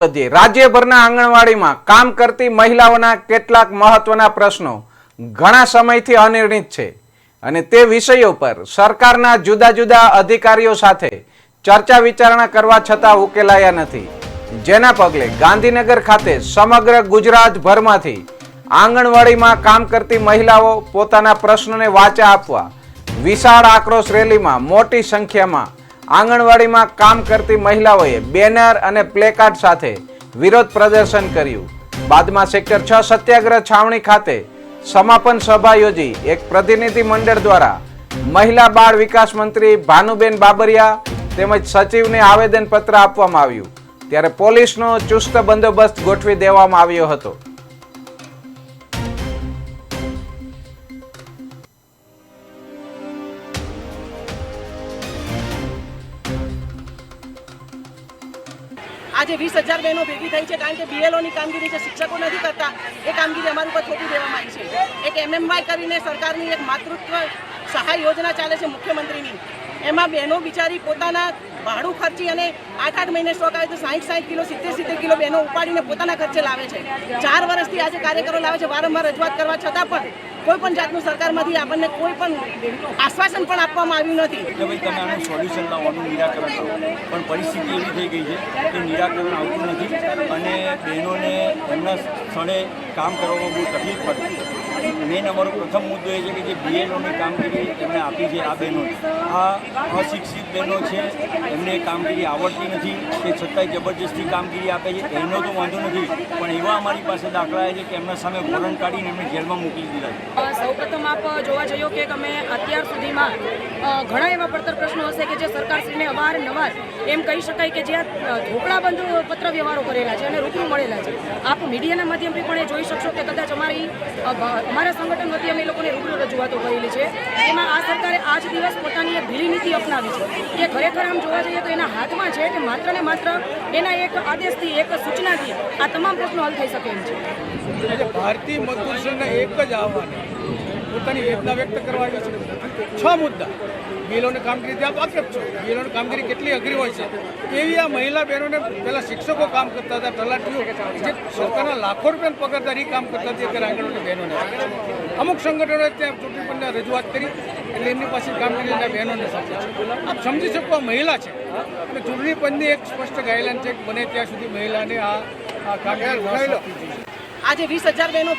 રાજ્યભરના આંગણવાડીમાં કામ કરતી મહિલાઓના કેટલાક મહત્વના પ્રશ્નો ઘણા સમયથી અનિર્ણિત છે અને તે વિષયો પર સરકારના જુદા જુદા અધિકારીઓ સાથે ચર્ચા વિચારણા કરવા છતાં ઉકેલાયા નથી. જેના પગલે ગાંધીનગર ખાતે સમગ્ર ગુજરાતભરમાંથી આંગણવાડીમાં કામ કરતી મહિલાઓ પોતાના પ્રશ્નોને વાચા આપવા વિશાળ આક્રોશ રેલીમાં મોટી સંખ્યામાં આંગણવાડીમાં કામ કરતી મહિલાઓએ બેનર અને પ્લેકાર્ડ સાથે વિરોધ પ્રદર્શન કર્યું. બાદમાં સેક્ટર છ સત્યાગ્રહ છાવણી ખાતે સમાપન સભા યોજી એક પ્રતિનિધિ મંડળ દ્વારા મહિલા બાળ વિકાસ મંત્રી ભાનુબેન બાબરિયા તેમજ સચિવને આવેદન પત્ર આપવામાં આવ્યું. ત્યારે પોલીસનો ચુસ્ત બંદોબસ્ત ગોઠવી દેવામાં આવ્યો હતો. આજે વીસ હજાર બહેનો ભેગી થઈ છે કારણ કે બીએલઓની કામગીરી જે શિક્ષકો નથી કરતા, એ કામગીરી અમારી ઉપર થોપી દેવામાં આવી છે. એક એમએમવાય કરીને સરકારની એક માતૃત્વ સહાય યોજના ચાલે છે મુખ્યમંત્રીની. એમાં બહેનો બિચારી પોતાના ભાડું ખર્ચી અને આઠ આઠ મહિને સ્ટોક આવે તો સાઠ સાહીઠ કિલો, સિત્તેર સિત્તેર કિલો બહેનો ઉપાડીને પોતાના ખર્ચે લાવે છે. ચાર વર્ષથી આજે કાર્યકરો લાવે છે, વારંવાર રજૂઆત કરવા છતાં પણ કોઈ પણ જાતનું સરકારમાંથી આપણને કોઈ પણ આશ્વાસન પણ આપવામાં આવ્યું નથી. કે ભાઈ તમે આનું સોલ્યુશન લાવવાનું નિરાકરણ લાવો પણ પરિસ્થિતિ એવી થઈ ગઈ છે કે નિરાકરણ આવતું નથી અને બહેનોને એમના સ્થળે કામ કરવામાં બહુ તકલીફ પડતી મેન અમારો પ્રથમ મુદ્દો એ છે કે જે બીએનઓની કામગીરી એમણે આપી છે આ બહેનો. આ અશિક્ષિત બહેનો છે, એમને કામગીરી આવડતી નથી. તે છતાંય જબરજસ્તી કામગીરી આપે છે. એનો તો વાંધો નથી. એવા અમારી પાસે દાખલા છે કે એમના સામે વોરંટ કાઢીને એમને જેલમાં મોકલી દીધા સૌ સૌપ્રથમ આપ જોવા જઈએ કે અમે અત્યાર સુધીમાં ઘણા એવા પડતર પ્રશ્નો હશે કે જે સરકારશ્રીને અવારનવાર એમ કહી શકાય કે જ્યાં ઢોકળાબંધ પત્ર વ્યવહારો કરેલા છે અને રૂબરૂ મળેલા છે. આપ મીડિયાના માધ્યમથી પણ એ જોઈ શકશો કે કદાચ અમારી અમારા સંગઠન વતી અમે લોકોને રૂબરૂ રજૂઆતો કરેલી છે. એમાં આ સરકારે આજ દિવસ પોતાની એક ભીલી નીતિ અપનાવી છે કે ખરેખર આમ જોવા જઈએ તો એના હાથમાં છે કે માત્ર ને માત્ર એના એક આદેશથી, એક સૂચનાથી આ તમામ પ્રશ્નો હલ થઈ શકે એમ છે. ભારતીય મજદૂર એક જ આહવાન પોતાની વેદના વ્યક્ત કરવા આવ્યો છે. છ મુદ્દા. બિલોની કામગીરી ત્યાં વાકેફ છો. મહિલાઓની કામગીરી કેટલી અઘરી હોય છે. એવી આ મહિલા બહેનોને પહેલાં શિક્ષકો કામ કરતા હતા તલાટીઓ જે સરકારના લાખો રૂપિયાના પગારદાર એ કામ કરતા હતી, અત્યારે આંગણવાડી બહેનોને. અમુક સંગઠનોએ ત્યાં ચૂંટણી પંચને રજૂઆત કરી એટલે એમની પાસે કામગીરી એના બહેનોને સમજે છે. આપ સમજી શકો મહિલા છે. અને ચૂંટણી પંચની એક સ્પષ્ટ ગાઈડલાઈન છે કે બને ત્યાં સુધી મહિલાને આ આજે વીસ હજાર બહેનો